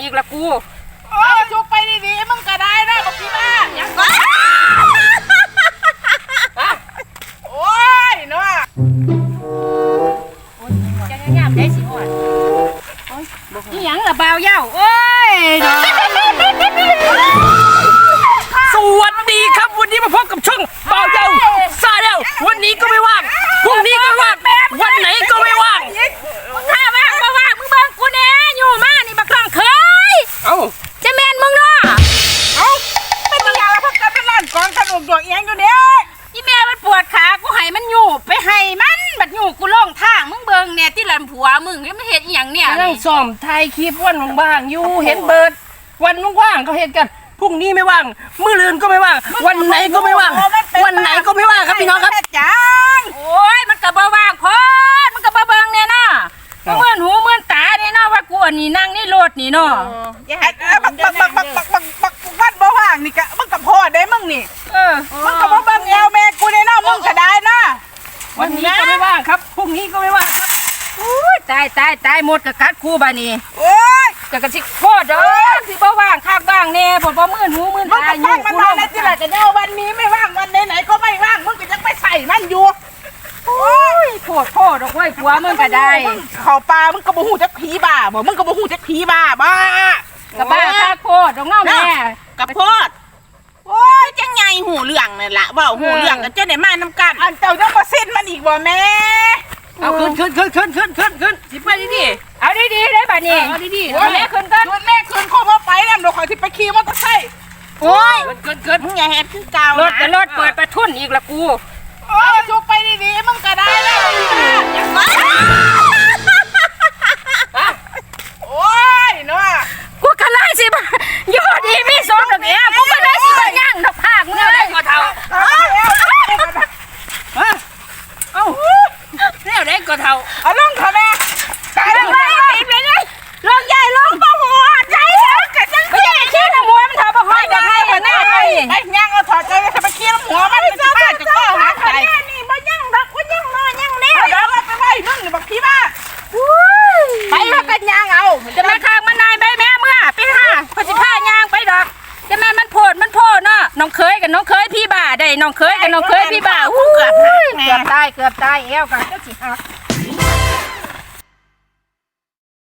อีกละกูโอ้ยจุกไปดีๆมึงก็ได้นะบอกพี่บ้ายังโอ้ยเนาะจะงามได้สิหอดนี่หยังละบ่าวเหย้าโอ้ยเนาะสวัสดี องขนมดวงเอียงอยู่เนี่ยอีแม่มันปวดขากูให้มันอยู่ไปให้มันบัดอยู่กูลงทางมึงเบิ่งเนี่ยที่หลันผัวมึงแล้วมันเฮ็ดอีหยังเนี่ยกำลังซ้อมถ่ายคลิปวันว่างๆอยู่เห็นเบิร์ดวันว่างๆเขาเห็นกันพรุ่งนี้ไม่ว่างมื้อลืนก็ไม่ว่าง วันไหนก็ไม่ว่าง วันไหนก็ไม่ว่างครับพี่น้องครับแม่จังโอ้ยมันก็บ่ว่างพอดมันก็บ่เบิ่งแน่เนาะบ่เมื่อนหูเมื่อนตาแน่เนาะว่ากูอันนี้นั่งนี่รถนี่เนาะอย่าให้บักบักบักบักบักบักบักวัดบ่ว่างนี่กะมึงกับพ่อได้มึงนี่เออมึงกับบ่เบิ่งแอวแม่กูได้เนาะมึงก็ได้นะวันนี้ก็ไม่ว่างครับพรุ่งนี้ก็ไม่ว่างครับอุ้ยตายตายตายหมดกะกัดกูบานี่โอ้ยกะกะสิโคตรเด้อสิบ่ว่างคักว่างแน่บ่บ่มื่นหูมื่นมึงตาก็อฟัยู่งมันกูมาลงแล้วที่ไหนกันเนี่ยวันนี้ไม่ว่างวันไหนๆก็ไม่ว่างมึงก็ยังไปใส่มันอยู่โอ้ยโคตรโคตรดอกเว้ยผัวมึงก็ได้มึงเข้าป่ามึงก็บ่ฮู้จักผีบ้าบ่มึงก็บ่ฮู้จักผีบ้าบ้ากะบ้าคักโคตรดอกเนาะแม่กับโพดโอ้ยจังไง หูเรื่องนั่นล่ะเว่าหูเรื่องกันเจ้าได้มาน้ำกันอันเจ้ายังบ่สิ้นมันอีกบ่แม่เอาขึ้นขึ้นขึ้นขึ้นขึ้นขึ้นขึ้นสิไปดิดิเอาดีๆได้บัดนี้เอาดีๆเอาแม่ขึ้นก่อนชวนแม่คืนโคบ่ไปแล้วเดี๋ยวขอยสิไปขี่มอเตอร์ไซค์โอ้ยขึ้นขึ้นขึ้นมึงอย่าเฮ็ดคือเก่ารถก็รถเปิดประทุนอีกละกูโอ้ยจุกไปดีๆมึงก็ได้นะโก็เท่าเอาลงเถอะแม่ตายไปแล้วไปไปเลยลงใหญ่ลงบ่หัวใจเด้อก็จังไม่ใช่ชี้น้ำหัวมันเถาบ่ค่อยจะให้อะหน้าให้ไอ้ย่างเอาถอดใจไปไปขี่น้ำหัวมันมันจะบ้าจะก้อหาใครนี่บ่ย่างดอกบ่ย่างนอนย่างแน่เดี๋ยวเราไปไว้มึงนี่บักพี่บ้าไปแล้วกันยางเอาจะมาข้างมันนายใบแม่เมื่อไปหาพอสิพายางไปดอกจะแม่มันโพดมันโพดเนาะน้องเคยกับน้องเคยพี่บ่าได้น้องเคยกับน้องเคยพี่บ่าอู้ยเกือบตายเกือบตายเอวกันเจ้าสิหัก Bye.